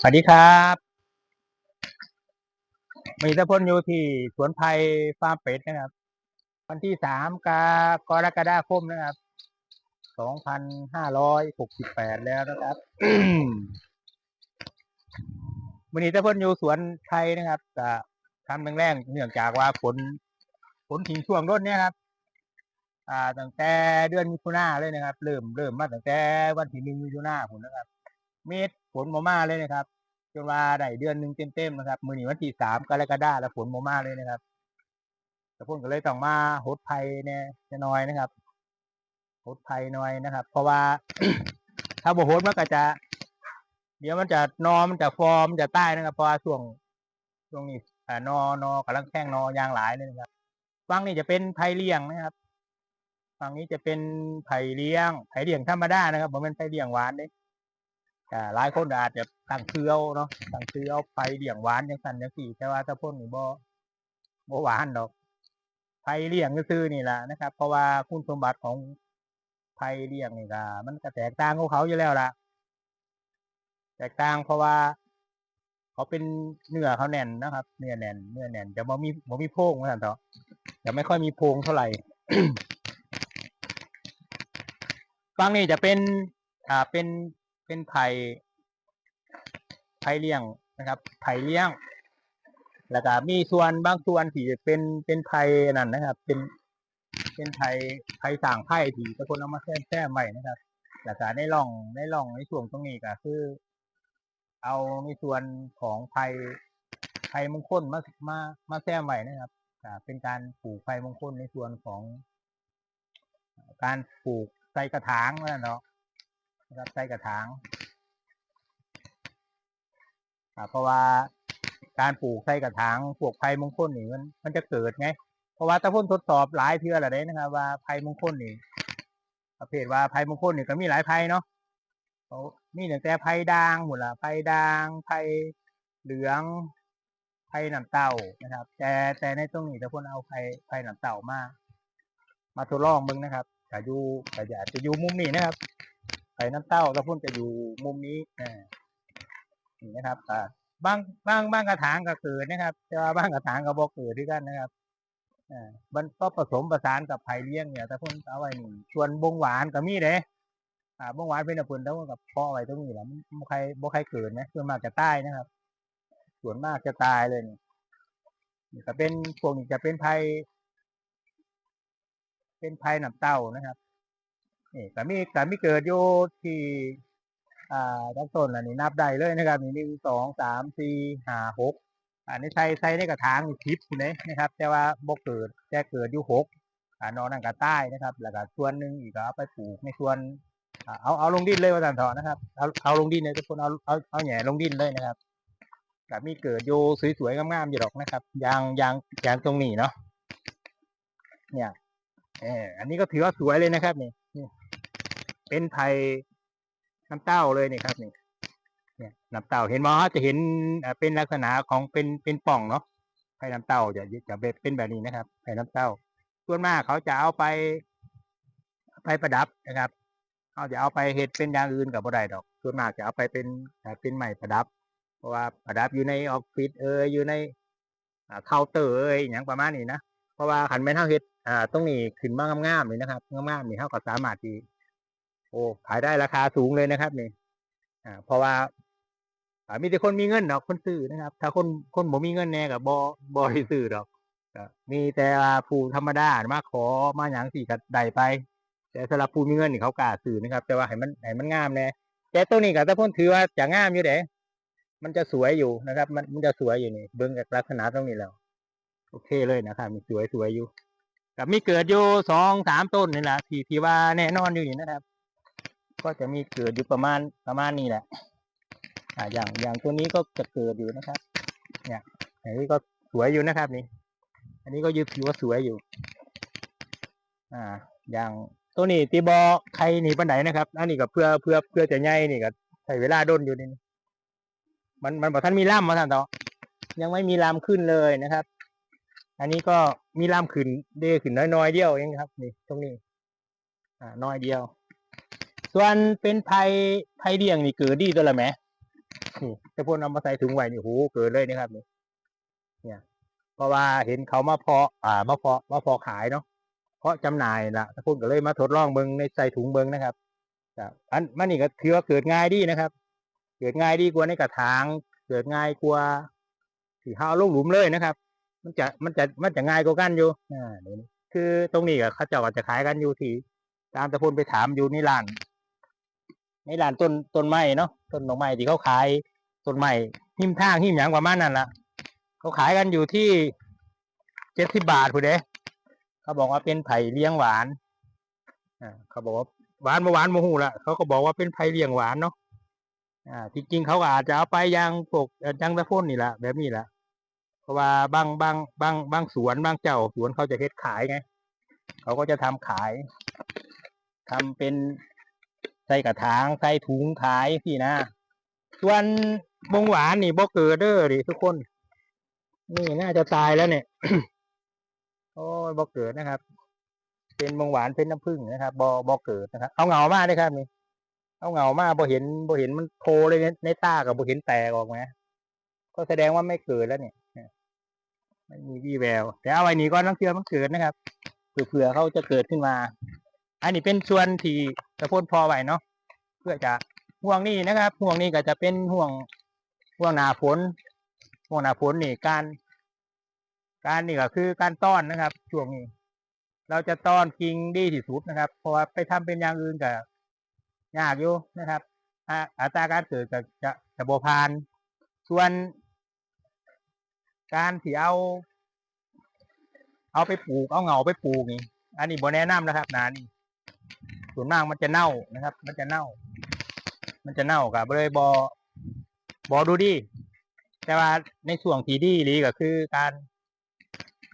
สวัสดีครับมีตะพลอยู่ที่สวนไผ่ฟาร์มเป็ดนะครับ วันที่สามกากรกฎาคมนะครับสองพันห้าร้อยหกสิบแปดแล้วนะครับวันนี้ตะพลอยู่สวนไผ่นะครับจะทำแรงๆเนื่องจากว่าฝนฝนทิ้งช่วงต้นเนี้ยครับอ่าตั้งแต่เดือนมิถุนาเลยนะครับ เริ่มเริ่มมาตั้งแต่วันที่หนึ่งมิถุนาผมนะครับ เมษ ฝนมามาเลยนะครับจนว่าได้เดือนหนึ่งเต็มๆนะครับ มือหนีวันที่สามกรกฎาแล้วฝนมามาเลยนะครับแต่พ่นก็เลยต้องมาหดไผ่เนี่ยน้อยนะครับหดไผ่น้อยนะครับ เพราะว่า ถ้าบ่หดมันก็จะ เดี๋ยวมันจะนอมันจะฟอร์มนจะใต้นะครับเพราะว่าช่วงช่วงนี้อ่านอนอกำลังแข้งนอยางหลายเลยนะครับฝั่งนี้จะเป็นไผ่เลี้ยงนะครับฝั่งนี้จะเป็นไผ่เลี้ยงไผ่เลี้ยงธรรมดานะครับผมเป็นไผ่เลี้ยงหวานเด้อ่ หลายคนอาจจะตั้งเคือเอาเนาะตั้งเคือเอาไผ่เลี้ยงหวานจังสันจังสี่แต่ว่าถ้าพ่นนี่บ่บ่หวานดอกไผ่เลี้ยงก็ซื้อนี่แหละนะครับ เพราะว่าคุณสมบัติของไผ่เลี้ยงนี่ก็มันก็แตกต่างของเขาอยู่แล้วล่ะ แตกต่างเพราะว่า เขาเป็นเนื้อเขาแน่นนะครับ เนื้อแน่นเนื้อแน่นจะบ่มีบ่มีโพรงว่านเถอะจะไม่ค่อยมีโพงเท่าไหร่ฝั่งนี้จะเป็นอ่าเป็น เป็นไผ่ไผ่เลี้ยงนะครับ ไผ่เลี้ยง แล้วก็มีส่วนบางส่วนที่เป็นเป็นไผ่นั่นนะครับ เป็นเป็นไผ่ไผ่สร้างไผ่ที่ตะคนเอามาแซ่แซ่ไว้นะครับแล้วก็ในร่องในร่องในช่วงตรงนี้ก็คือ เอาในส่วนของไผ่ไผ่มงคลมามามาแซมไว้นะครับเป็นการปลูกไผ่มงคลในส่วนของการปลูกใส่กระถางนั่นเนาะ นะครับใส่กระถางเพราะว่าการปลูกใส่กระถางปลูกไผ่มงคลนี่มันมันจะเกิดไง เพราะว่าตะพ่นทดสอบหลายเทื่อแล้วเด้นะครับ ว่าไผ่มงคลนี่ประเภทว่าไผ่มงคลนี่ก็มีหลายไผ่เนาะเขามีตั้งแต่ไผ่ด่างหมดละไผ่ด่างไผ่เหลืองไผ่น้ำเต้านะครับ แต่แต่ในตรงนี้ตะพ่นเอาไผ่ไผ่น้ำเต้ามามาทดลองมึงนะครับจะอยู่จะอยาจะอยู่มุมนี้นะครับ ไผ่น้ำเต้าตะพุ่นจะอยู่มุมนี้อ่านี่นะครับอ่าบางบางบางกระถางก็เกิดนะครับ แต่ว่าบางกระถางก็บ่เกิดด้วยกันนะครับอ่ามันก็ผสมประสานกับไผ่เลี้ยงเนี่ยแต่พิ่นเอาไว้นี่ส่วนบงหวานก็มีเด้อ่าบงหวานเป็นอันเพิ่นแล้วกับเพาะไว้ตรงนี้แหละบ่ใครบ่ใครเกิดนะส่วนมากจะตายนะครับ ส่วนมากจะตายเลยนี่นี่ก็เป็นพวกนี้จะเป็นไผ่เป็นไผ่น้ำเต้านะครับ นี่ก็มีก็มีเกิดอยู่ที่อ่าตั้งต้นอันนี้นับได้เลยนะครับนี่หนึ่งสองสามสี่ห้าหกอันนี้ใส่ใส่ในกระถางนี่ทิพย์เลยนะครับ แต่ว่าบ่เกิดแต่เกิดอยู่หกอ่านอนั่นก็ใต้นะครับ แล้วก็ส่วนหนึ่งอีกก็เอาไปปลูกในส่วนเอาเอาลงดินเลยว่าสันเถอนะครับเอาเอาลงดินเลยทุกคนเอาเอาเอาแหน่ลงดินเลยนะครับก็มีเกิดอยู่สวยๆงามๆอยู่หรอกนะครับยางยางยางตรงนี้เนาะเนี่ยเอออันนี้ก็ถือว่าสวยเลยนะครับนี่นี่ เป็นไผ่น้ำเต้าเลยนี่ครับนี่เนี่ยน้ำเต่าเห็นไหมจะเห็นเป็นลักษณะของเป็นเป็นป่องเนาะไผ่น้ำเต่าจะจะเป็นแบบนี้นะครับไผ่น้ำเต่าส่วนมากเขาจะเอาไปไปประดับนะครับเขาจะเอาไปเห็ดเป็นอย่างอื่นกับบ่ได้ดอก ส่วนมากจะเอาไปเป็นเป็นไม้ประดับ เพราะว่าประดับอยู่ในออฟฟิศเอยอยู่ในเคาน์เตอร์เอยอย่างประมาณนี้นะเพราะว่าขันแม่เท่าเห็ดอ่าตรงนี้ขึ้นมางามๆเลยนะครับงามๆนี่เท่ากับสามารถที่ โอ้ขายได้ราคาสูงเลยนะครับนี่อ่าเพราะว่าอ่ามีแต่คนมีเงินดอกคนซื้อนะครับ ถ้าคนคนบ่มีเงินแน่กับบอบ่ได้ซื้อดอกมีแต่ผู้ธรรมดามาขอมาหยังสิก็ได้ไป แต่สำหรับผู้มีเงินนี่เขากล้าซื้อนะครับ แต่ว่าให้มันให้มันงามแน่แต่ตัวนี้ก็ถ้าพ้นถือว่าจะงามอยู่เด้มันจะสวยอยู่นะครับ มันมันจะสวยอยู่นี่เบิ่งจากลักษณะตรงนี้แล้วโอเคเลยนะครับมีสวยสวยอยู่ กับมีเกิดอยู่สองสามต้นนี่แหละที่ที่ว่าแน่นอนอยู่นี่นะครับ ก็จะมีเกิดอยู่ประมาณประมาณนี้แหละ อ่าอย่างอย่างตัวนี้ก็จะเกิดอยู่นะครับ เนี่ยอันนี้ก็สวยอยู่นะครับนี่ อันนี้ก็ยืดถือว่าสวยอยู่ อ่า อย่างตัวนี้ตีบอใครหนีไปไหนนะครับ อันนี้ก็เพื่อเพื่อเพื่อจะใหญ่นี่ก็ใช้เวลาด้นอยู่นี่ มันมันบอกท่านมีล่ำมมาท่านต่อยังไม่มีลำขึ้นเลยนะครับ อันนี้ก็มีลำขึ้นเดขึ้นน้อยๆเดียวเองครับ นี่ตรงนี้ อ่า น้อยเดียว ส่วนเป็นไผ่ไผ่เดี่ยงนี่เกิดดีตัวละแหมนี่แต่พวกนำมาใส่ถุงไว้นี่โหเกินเลยนะครับนี่เนี่ย เพราะว่าเห็นเขามาเพาะ อ่ามาเพาะมาเพาะขายเนาะเพาะจำหน่ายละแต่พวกก็เลยมาทดลองเบิงในใส่ถุงเบิงนะครับอันมันนี่ก็ถือว่าเกิดง่ายดีนะครับ เกิดง่ายดีกว่าในกระถาง เกิดง่ายกว่าที่ห้าลงหลุมเลยนะครับ มันจะมันจะมันจะง่ายกว่ากันอยู่อ่านี้คือตรงนี้ก็เขาเจ้าก็จะขายกันอยู่ที่ตามตะพนไปถามอยู่ในร้าน ในร้านต้นต้นไม้เนาะต้นดอกไม้ที่เขาขายต้นไม้หิมทางหิมหยังประมานั่นละเขาขายกันอยู่ที่เจ็ดสิบาทคุณเด้เขาบอกว่าเป็นไผ่เลี้ยงหวานอ่าเขาบอกว่าหวานมาหวานโมหูละเขาก็บอกว่าเป็นไผ่เลี้ยงหวานเนาะอ่าจริงๆเขาอาจจะเอาไปยังปกยังตะพ่นนี่แหละแบบนี้แหละเพราะว่าบางบางบางบางสวนบางเจ้าสวนเขาจะเฮ็ดขายไงเขาก็จะทำขายทำเป็น ใส่กระถางใส่ถุงขายพี่นะ ส่วนบงหวานนี่บ่เกิดเด้อดิทุกคน นี่น่าจะตายแล้วเนี่ย โอ้ยบ่เกิดนะครับ เป็นบงหวานเป็นน้ำผึ้งนะครับบ่บ่เกิดนะครับ เอาเหงามากเลยครับนี่ เอาเหงามากบ่เห็นบ่เห็นมันโผล่เลยในในตากับบ่เห็นแตกออกมาก็แสดงว่าไม่เกิดแล้วเนี่ยไม่มีวี่แวว แต่เอาไว้นี้ก็ต้องเชื่อมันเกิดนะครับเผื่อเขาจะเกิดขึ้นมา อันนี้เป็นส่วนที่ตะโพนพอไว้เนาะเพื่อจะห่วงนี้นะครับห่วงนี้ก็จะเป็นห่วงห่วงหนาฝนห่วงหนาฝนนี่การ การนี่ก็คือการต้อนนะครับ ช่วงนี้ เราจะต้อนกิ่งดีที่สุดนะครับ เพราะว่าไปทำเป็นอย่างอื่นก็ยากอยู่นะครับอัตราการเกิดก็จะจะโบพาน ส่วน การที่เอา เอาไปปลูกเอาเหงาไปปลูกนี่ อันนี้บอแนะนำนะครับนานี่ ส่วนมากมันจะเน่านะครับ มันจะเน่า มันจะเน่ากับเลยบอบอดูดี แต่ว่าในช่วงที่ดีหลีก็คือการ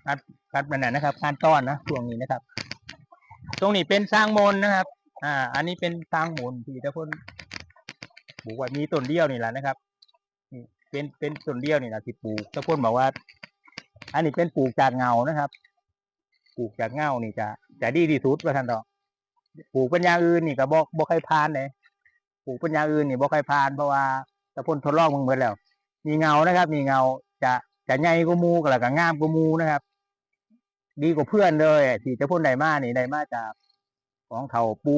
การการเป็นไหนนะครับ การต้อนนะช่วงนี้นะครับ ตรงนี้เป็นสร้างมนนะครับ อ่า อันนี้เป็นสร้างมนที่ทุกคนปลูกไว้มีต้นเดียวนี่แหละนะครับเป็นเป็นต้นเดียวนี่แหละที่ปลูกทุกคนบอกว่า อันนี้เป็นปลูกจากเงานะครับ ปลูกจากเงานี่จะจะดีที่สุดว่าท่านต่อ ปลูกเป็นอย่างอื่นนี่ก็บอกบอกใครพานเลยปลูกเป็นอย่างอื่นนี่บอกใครพานเพราะว่าตะพ่นทดลองมึงเหมือนแล้ว มีเงานะครับ มีเงาจะจะใหญ่กว่าหมูกับแล้วก็งามกว่ามูนะครับ ดีกว่าเพื่อนเลยที่ตะพ่นไดมานี่ไดมาจากของเถาปู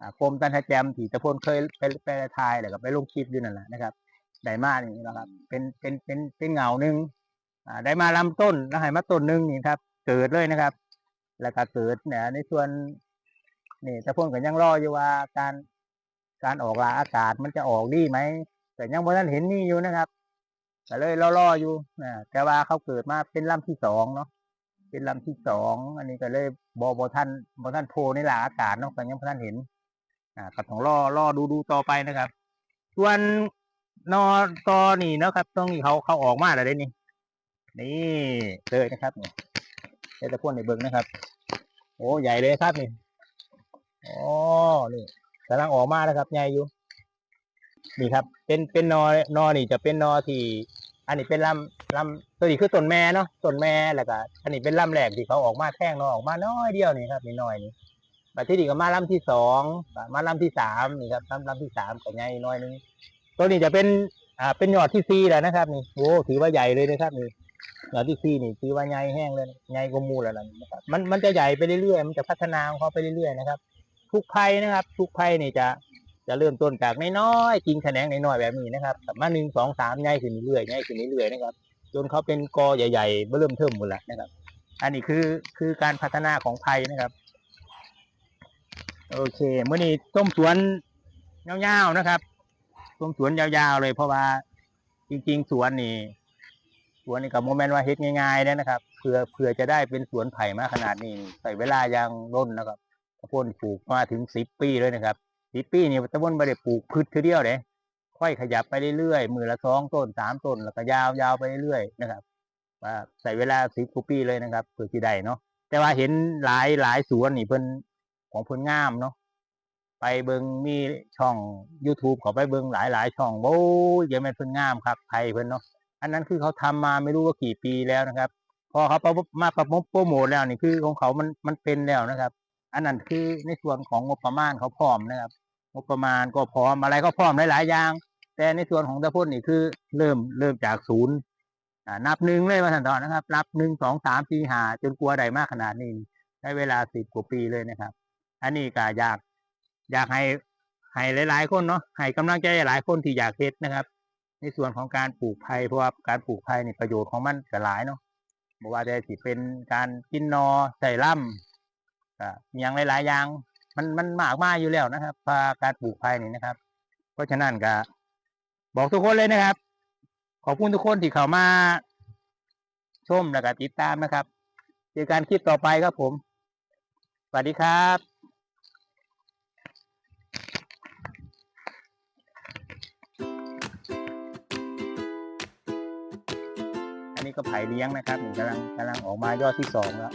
อ่ากรมตันทะแจมที่ตะพ่นเคยไปไปทายแล้วก็ไปลงคลิปอยู่นั่นแหละนะครับไดมานี่นะครับ เป็นเป็นเป็นเป็นเงาหนึ่งไดมาลำต้นแล้วให้มาต้นหนึ่งนี่ครับ เกิดเลยนะครับ แล้วก็เกิดเนี่ยในส่วน นี่ตะพ่นก็ยังรออยู่ว่าการการออกลาอากาศมันจะออกดีไหมแต่ยังบ่ทันเห็นนี่อยู่นะครับก็เลยรอๆอยู่นะแต่ว่าเขาเกิดมาเป็นลำที่สองเนาะเป็นลำที่สองอันนี้ก็เลยบอบอท่านบอท่านโพในลาอากาศเนาะก็ยังบ่ท่านเห็นอ่าก็ต้องรอรอดูดูต่อไปนะครับ ส่วนนอตอนี่เนาะครับตรงนี้เขาเขาออกมาแล้วได้นี่นี่เลยนะครับเนี่ยจะพ่นในเบิ้งนะครับ โอ้ใหญ่เลยครับนี่ โอ้นี่กำลังออกมาแล้วครับใหญ่อยู่นี่ครับ เป็นเป็นนอนอนี่จะเป็นนอที่ อันนี้เป็นลำลำตัวนี้คือต้นแม่เนาะต้นแม่แล้วก็อันนี้เป็นลำแรกที่เขาออกมาแท่งนอออกมาน้อยเดียวนี่ครับนี่น้อยนี่มาที่นี่ก็มาลำที่สองมาลำที่สามนี่ครับลำลำที่สามก็ใหญ่น้อยนึงตัวนี้จะเป็นอ่าเป็นยอดที่ซีแล้วนะครับ นี่โอ้ถือว่าใหญ่เลยนะครับนี่ยอดที่ซีนี่ถือว่าใหญ่แห้งเลยใหญ่กว่ามูแล้วนะนะครับมันมันจะใหญ่ไปเรื่อยๆมันจะพัฒนาของเขาไปเรื่อยๆนะครับ ทุกไผ่นะครับ ทุกไผ่นี่จะจะเริ่มต้นจากน้อยๆกิ่งแขนงน้อยๆแบบนี้นะครับมาหนึ่งสองสามใหญ่ขึ้นเรื่อยๆใหญ่ขึ้นเรื่อยๆนะครับจนเขาเป็นกอใหญ่ๆเริ่มเทิมหมดแล้วนะครับ อันนี้คือคือการพัฒนาของไผ่นะครับ โอเคเมื่อนี้ต้มสวนยาวๆนะครับต้มสวนยาวๆเลย เพราะว่า จริง ๆ สวนนี่สวนนี่กับโมเมนต์ว่าเฮ็ดง่ายๆนะนะครับเพื่อเพื่อจะได้เป็นสวนไผ่มาขนาดนี้ใส่เวลายังร่นนะครับ พนปลูกมาถึงสิบปีเลยนะครับสิบปีนี่ตะพนไม่ได้ปลูกพืชทีเดียวเลยค่อยขยับไปเรื่อยๆมือละสองต้นสามต้นแล้วก็ยาวๆไปเรื่อยๆนะครับว่าใส่เวลาสิบกว่าปีเลยนะครับเพื่อที่ได้เนาะแต่ว่าเห็นหลายหลายสวนนี่เพิ่นของเพิ่นงามเนาะไปเบิงมีช่อง youtube ขอไปเบิงหลายหลายๆช่องโอ้ยยังแม่นเพิ่นงามครับไทยเพิ่นเนาะอันนั้นคือเขาทำมาไม่รู้ว่ากี่ปีแล้วนะครับ พอเขาประมาประมโปรโมทแล้วนี่คือของเขามันมันเป็นแล้วนะครับ อันนั้นคือในส่วนของงบประมาณเขาพร้อมนะครับ งบประมาณก็พร้อมอะไรก็พร้อมหลายๆอย่าง แต่ในส่วนของตะพ่นนี่คือเริ่มเริ่มจากศูนย์นับหนึ่งเลยมาสันตอนนะครับนับหนึ่งสองสามสี่ห้าจนกลัวใดมากขนาดนี้ใช้เวลาสิบกว่าปีเลยนะครับ อันนี้ก็อยากอยากให้ให้หลาย ๆ คนเนาะให้กำลังใจหลายคนที่อยากเฮ็ดนะครับ ในส่วนของการปลูกไผ่เพราะว่าการปลูกไผ่นี่ประโยชน์ของมันก็หลายเนาะบอกว่าจะสิเป็นการกินนอใส่ล่ำ ก็อย่างหลายๆอย่าง มันมันมากมายอยู่แล้วนะครับพาการปลูกไผ่นี่นะครับ เพราะฉะนั้นก็บอกทุกคนเลยนะครับ ขอบคุณทุกคนที่เข้ามาชมและก็ติดตามนะครับเจอกันคลิปต่อไปครับผม สวัสดีครับอันนี้ก็ไผ่เลี้ยงนะครับกำลังกำลังออกมายอดที่สองแล้ว